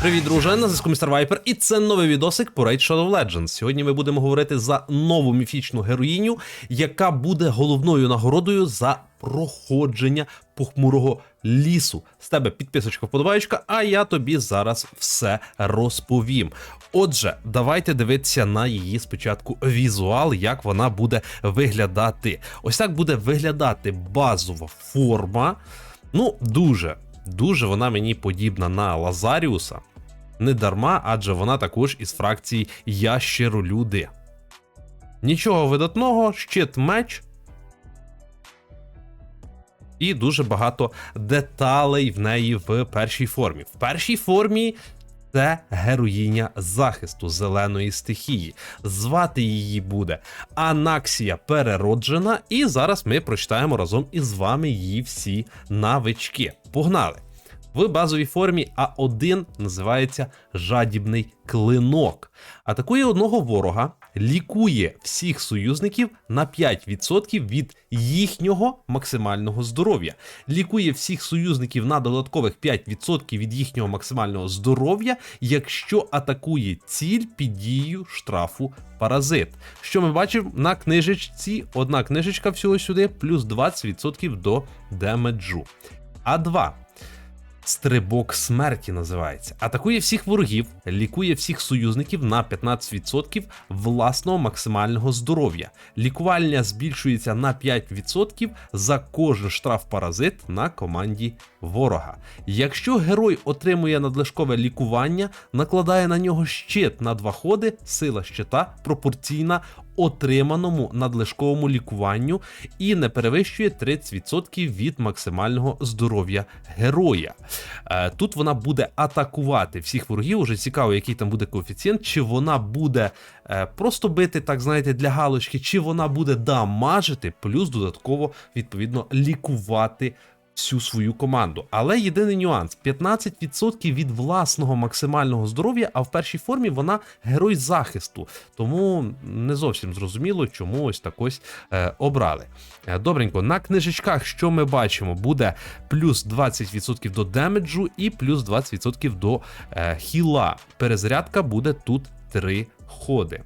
Привіт, друже, на зв'язку Містер Вайпер, і це новий відосик по Raid Shadow Legends. Сьогодні ми будемо говорити за нову міфічну героїню, яка буде головною нагородою за проходження похмурого лісу. З тебе підписочка, вподобаєчка, а я тобі зараз все розповім. Отже, давайте дивитися на її спочатку візуал, як вона буде виглядати. Ось так буде виглядати базова форма. Ну, дуже, дуже вона мені подібна на Лазаріуса. Не дарма, адже вона також із фракції Ящеролюди. Нічого видатного, щит меч. І дуже багато деталей в неї в першій формі. В першій формі це героїня захисту зеленої стихії. Звати її буде Анаксія Перероджена, і зараз ми прочитаємо разом із вами її всі навички. Погнали! В базовій формі А1 називається жадібний клинок. Атакує одного ворога, лікує всіх союзників на 5% від їхнього максимального здоров'я. Лікує всіх союзників на додаткових 5% від їхнього максимального здоров'я, якщо атакує ціль під дією штрафу паразит. Що ми бачимо на книжечці? Одна книжечка всього сюди, плюс 20% до демеджу. А2. Стрибок смерті називається. Атакує всіх ворогів, лікує всіх союзників на 15% власного максимального здоров'я. Лікування збільшується на 5% за кожен штраф паразит на команді ворога. Якщо герой отримує надлишкове лікування, накладає на нього щит на два ходи, сила щита пропорційна отриманому надлишковому лікуванню і не перевищує 30% від максимального здоров'я героя. Е, Тут вона буде атакувати всіх ворогів. Уже цікаво, який там буде коефіцієнт, чи вона буде е, просто бити, так знаєте, для галочки, чи вона буде дамажити, плюс додатково відповідно лікувати. Всю свою команду. Але єдиний нюанс: 15% від власного максимального здоров'я, а в першій формі вона герой захисту. Тому не зовсім зрозуміло, чому ось так ось е, обрали. Е, Добренько, на книжечках, що ми бачимо, буде плюс 20% до демеджу і плюс 20% до е, хіла. Перезарядка буде тут 3 ходи.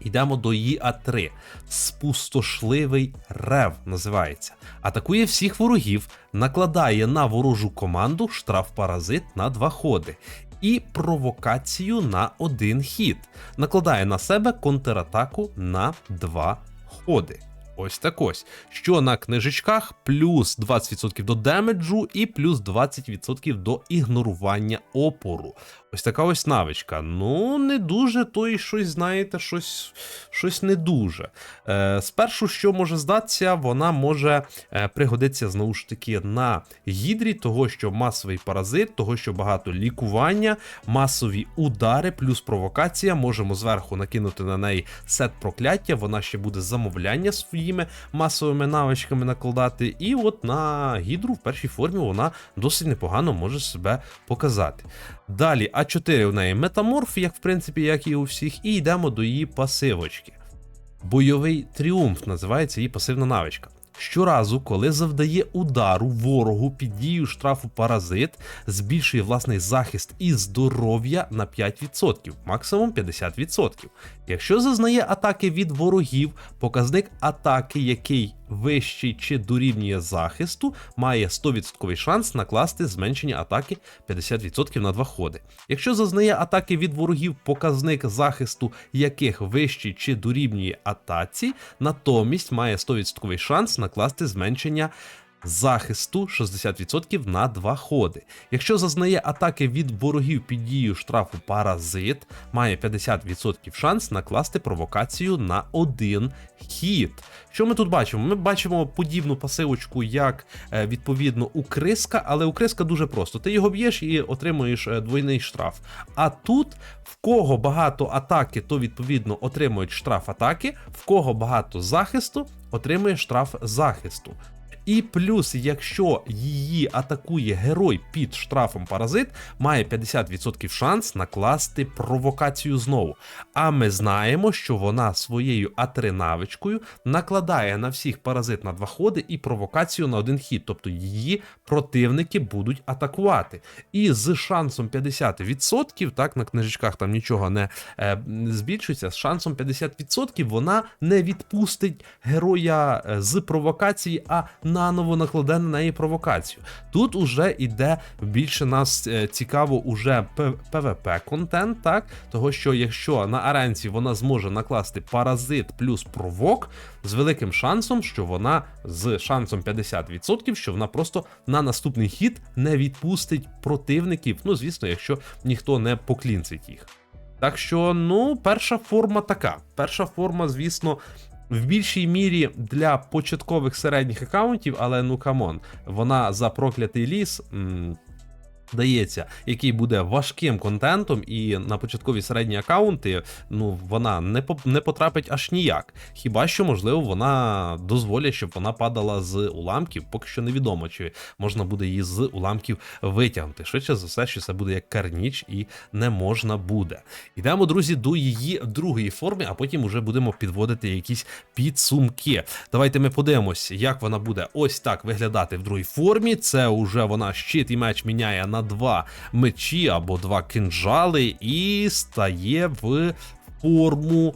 Йдемо до її А3. Спустошливий рев називається. Атакує всіх ворогів, накладає на ворожу команду штраф паразит на два ходи. І провокацію на один хід. Накладає на себе контратаку на два ходи. Ось так ось. Що на книжечках плюс 20% до демеджу і плюс 20% до ігнорування опору. Ось така ось навичка. Ну, не дуже, то і щось, знаєте, щось щось не дуже. Е, Спершу, що може здатися, вона може е, пригодитися знову ж таки на гідрі, того, що масовий паразит, того, що багато лікування, масові удари, плюс провокація. Можемо зверху накинути на неї сет прокляття, вона ще буде замовляння своїми масовими навичками накладати. І от на гідру в першій формі вона досить непогано може себе показати. Далі, А4 у неї метаморф, як в принципі, як і у всіх, і йдемо до її пасивочки. Бойовий тріумф називається її пасивна навичка. Щоразу, коли завдає удару ворогу під дією штрафу паразит, збільшує власний захист і здоров'я на 5%, максимум 50%. Якщо зазнає атаки від ворогів, показник атаки, який вищий чи дорівнює захисту, має 100% шанс накласти зменшення атаки 50% на два ходи. Якщо зазнає атаки від ворогів, показник захисту яких вищий чи дорівнює атаці, натомість має 100% шанс накласти зменшення захисту 60% на два ходи. Якщо зазнає атаки від ворогів під дією штрафу паразит, має 50% шанс накласти провокацію на один хід. Що ми тут бачимо? Ми бачимо подібну пасивочку, як е, відповідно у Криска, але у Криска дуже просто. Ти його б'єш і отримуєш е, двойний штраф. А тут в кого багато атаки, то відповідно отримують штраф атаки, в кого багато захисту, отримує штраф захисту. І плюс, якщо її атакує герой під штрафом паразит, має 50% шанс накласти провокацію знову. А ми знаємо, що вона своєю А3 навичкою накладає на всіх паразит на два ходи і провокацію на один хід, тобто її противники будуть атакувати. І з шансом 50%, так на книжечках там нічого не е, збільшується, з шансом 50% вона не відпустить героя е, з провокації, а наново накладе на неї провокацію. Тут уже іде більше нас е, цікаво уже ПВП контент, так того що якщо на аренці вона зможе накласти паразит плюс провок, з великим шансом, що вона з шансом 50%, що вона просто на наступний хід не відпустить противників. Ну, звісно, якщо ніхто не поклінцить їх. Так що, ну, перша форма така. Перша форма, звісно. В більшій мірі для початкових середніх аккаунтів, але ну камон, вона за проклятий ліс. М- Дається, який буде важким контентом, і на початкові середні аккаунти ну вона не не потрапить аж ніяк. Хіба що можливо вона дозволять, щоб вона падала з уламків, поки що невідомо, чи можна буде її з уламків витягнути. Швидше за все, що це буде як карніч, і не можна буде. Йдемо, друзі, до її другої форми, а потім уже будемо підводити якісь підсумки. Давайте ми подивимось, як вона буде ось так виглядати в другій формі. Це уже вона щит і меч міняє на два мечі або два кинжали, і стає в форму.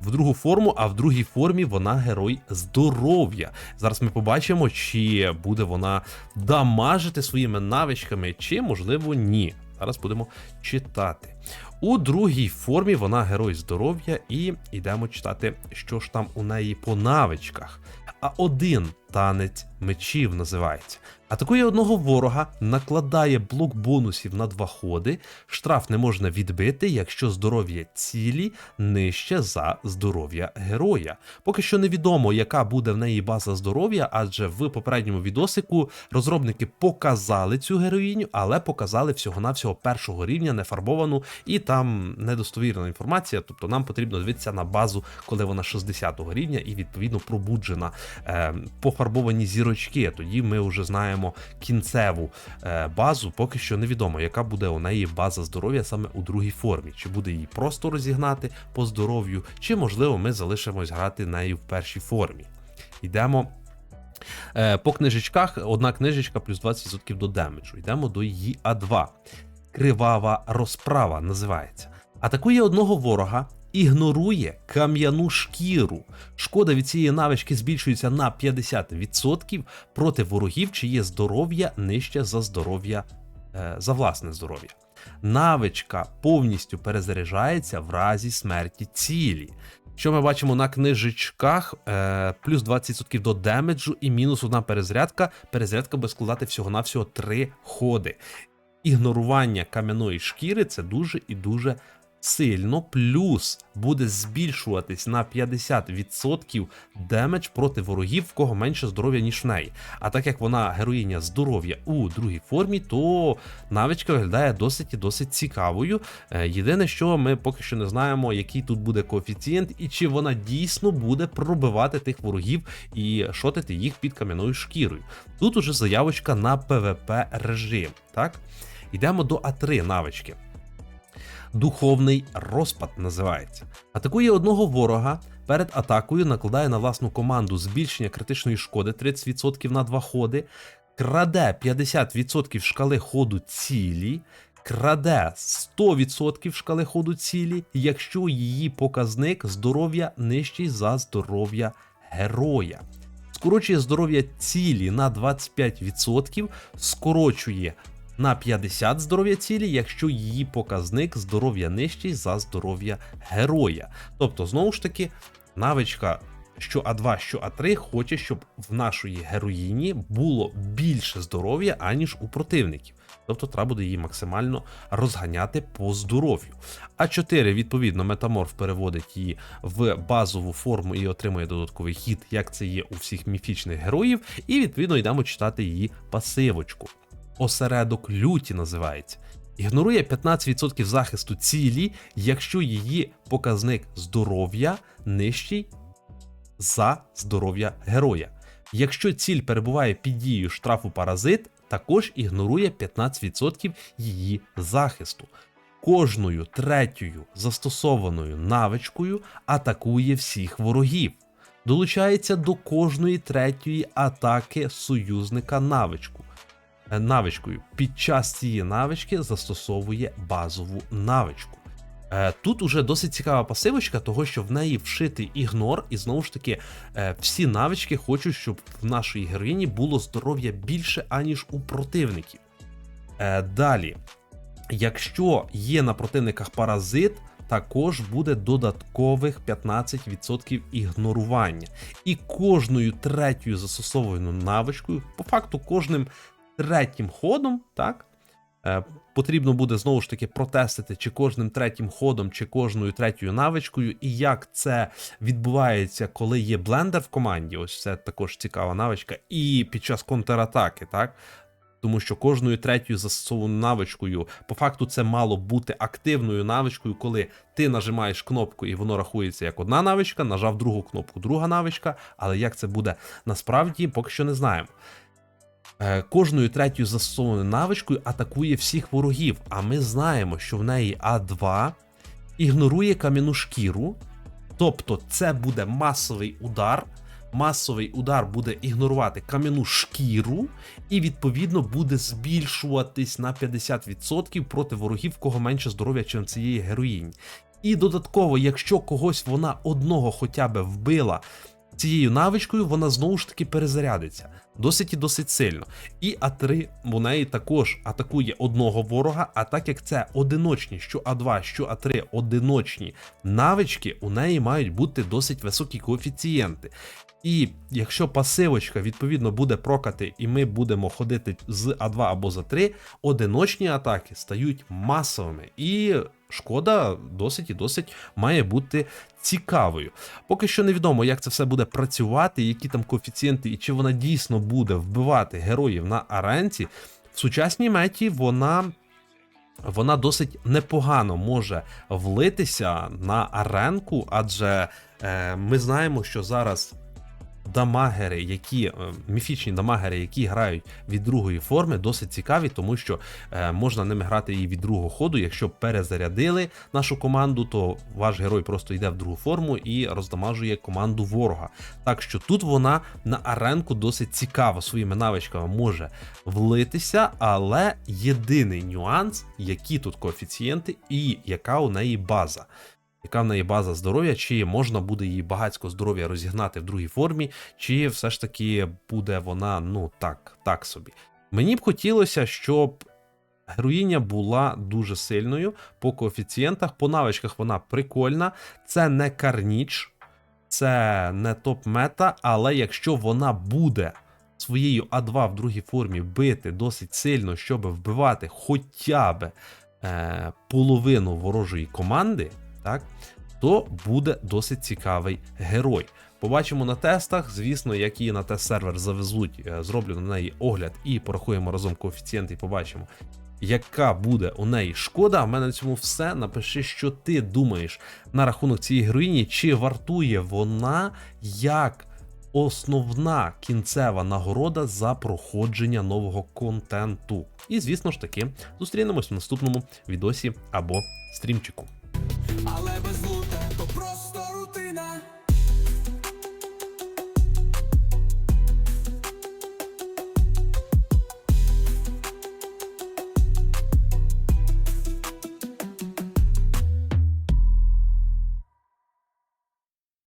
В другу форму, а в другій формі вона герой здоров'я. Зараз ми побачимо, чи буде вона дамажити своїми навичками, чи можливо ні. Зараз будемо читати. У другій формі вона герой здоров'я, і йдемо читати, що ж там у неї по навичках. А один танець мечів називається. Атакує одного ворога, накладає блок бонусів на два ходи. Штраф не можна відбити, якщо здоров'я цілі нижче за здоров'я героя. Поки що невідомо, яка буде в неї база здоров'я, адже в попередньому відосику розробники показали цю героїню, але показали всього-навсього першого рівня нефарбовану, і там недостовірна інформація. Тобто нам потрібно дивитися на базу, коли вона 60-го рівня, і відповідно пробуджена е, пофарбовані зірочки. Тоді ми вже знаємо кінцеву е, базу. Поки що невідомо, яка буде у неї база здоров'я саме у другій формі. Чи буде її просто розігнати по здоров'ю, чи можливо ми залишимось грати нею в першій формі. Йдемо. Е, По книжечках одна книжечка плюс 20% до демеджу. Йдемо до її А2. Кривава розправа називається. Атакує одного ворога, ігнорує кам'яну шкіру. Шкода від цієї навички збільшується на 50% проти ворогів, чиє здоров'я нижче за здоров'я е, за власне здоров'я. Навичка повністю перезаряджається в разі смерті цілі. Що ми бачимо на книжечках, е, плюс 20% до демеджу і мінус одна перезарядка. Перезарядка буде складати всього-навсього 3 ходи. Ігнорування кам'яної шкіри це дуже і дуже сильно, плюс буде збільшуватись на 50% демедж проти ворогів, в кого менше здоров'я, ніж в неї. А так як вона героїня здоров'я у другій формі, то навичка виглядає досить і досить цікавою. Е, Єдине, що ми поки що не знаємо, який тут буде коефіцієнт, і чи вона дійсно буде пробивати тих ворогів і шотити їх під кам'яною шкірою. Тут уже заявочка на PvP режим. Так? Йдемо до А3 навички. Духовний розпад називається. Атакує одного ворога. Перед атакою накладає на власну команду збільшення критичної шкоди 30% на два ходи, краде 50% шкали ходу цілі, краде 100% шкали ходу цілі, якщо її показник здоров'я нижчий за здоров'я героя. Скорочує здоров'я цілі на 25%, скорочує на 50 здоров'я цілі, якщо її показник здоров'я нижчий за здоров'я героя. Тобто, знову ж таки, навичка. Що А2, що А3 хоче, щоб в нашої героїні було більше здоров'я, аніж у противників. Тобто треба буде її максимально розганяти по здоров'ю. А4, відповідно, метаморф переводить її в базову форму і отримує додатковий хід, як це є у всіх міфічних героїв. І відповідно йдемо читати її пасивочку осередок люті називається. Ігнорує 15% захисту цілі, якщо її показник здоров'я нижчий за здоров'я героя. Якщо ціль перебуває під дією штрафу паразит, також ігнорує 15% її захисту. Кожною третьою застосованою навичкою атакує всіх ворогів. Долучається до кожної третьої атаки союзника навичку. Е, Навичкою під час цієї навички застосовує базову навичку. Е, Тут уже досить цікава пасивочка, того що в неї вшитий ігнор, і знову ж таки, е, всі навички хочуть, щоб в нашій героїні було здоров'я більше, аніж у противників. Далі, якщо є на противниках паразит, також буде додаткових 15% ігнорування. І кожною третьою застосованою навичкою, по факту, кожним третім ходом, так, е, потрібно буде знову ж таки протестити, чи кожним третім ходом, чи кожною третьою навичкою, і як це відбувається, коли є блендер в команді. Ось це також цікава навичка, і під час контратаки, так. Тому що кожною третьою застосованою навичкою, по факту, це мало бути активною навичкою, коли ти нажимаєш кнопку і воно рахується як одна навичка, нажав другу кнопку, друга навичка. Але як це буде насправді, поки що не знаємо. Е, Кожною третьою застосованою навичкою атакує всіх ворогів. А ми знаємо, що в неї А2 ігнорує кам'яну шкіру, тобто це буде масовий удар. Масовий удар буде ігнорувати кам'яну шкіру, і відповідно буде збільшуватись на 50% проти ворогів, кого менше здоров'я, чим цієї героїні. І додатково, якщо когось вона одного хоча б вбила цією навичкою, вона знову ж таки перезарядиться досить і досить сильно. І А3 у неї також атакує одного ворога, а так як це одиночні, що А2, що А3 одиночні навички, у неї мають бути досить високі коефіцієнти. І якщо пасивочка відповідно буде прокати, і ми будемо ходити з А2 або за 3, одиночні атаки стають масовими. І шкода досить і досить має бути цікавою. Поки що невідомо, як це все буде працювати, які там коефіцієнти, і чи вона дійсно буде вбивати героїв на аренці. В сучасній меті вона. Вона досить непогано може влитися на аренку, адже е, ми знаємо, що зараз дамагери, які е, міфічні дамагери, які грають від другої форми, досить цікаві, тому що е, можна ними грати і від другого ходу. Якщо перезарядили нашу команду, то ваш герой просто йде в другу форму і роздамажує команду ворога. Так що тут вона на аренку досить цікаво своїми навичками може влитися, але єдиний нюанс, які тут коефіцієнти і яка у неї база. Яка в неї база здоров'я, чи можна буде її багатсько здоров'я розігнати в другій формі, чи все ж таки буде вона, ну так, так собі. Мені б хотілося, щоб героїня була дуже сильною по коефіцієнтах, по навичках вона прикольна, це не карніч, це не топ-мета, але якщо вона буде своєю А2 в другій формі бити досить сильно, щоб вбивати хоча б е, половину ворожої команди, так, то буде досить цікавий герой. Побачимо на тестах. Звісно, як її на тест-сервер завезуть, е, зроблю на неї огляд і порахуємо разом коефіцієнти, і побачимо, яка буде у неї шкода. В мене на цьому все. Напиши, що ти думаєш на рахунок цієї героїні, чи вартує вона як основна кінцева нагорода за проходження нового контенту. І звісно ж таки, зустрінемось в наступному відосі або стрімчику.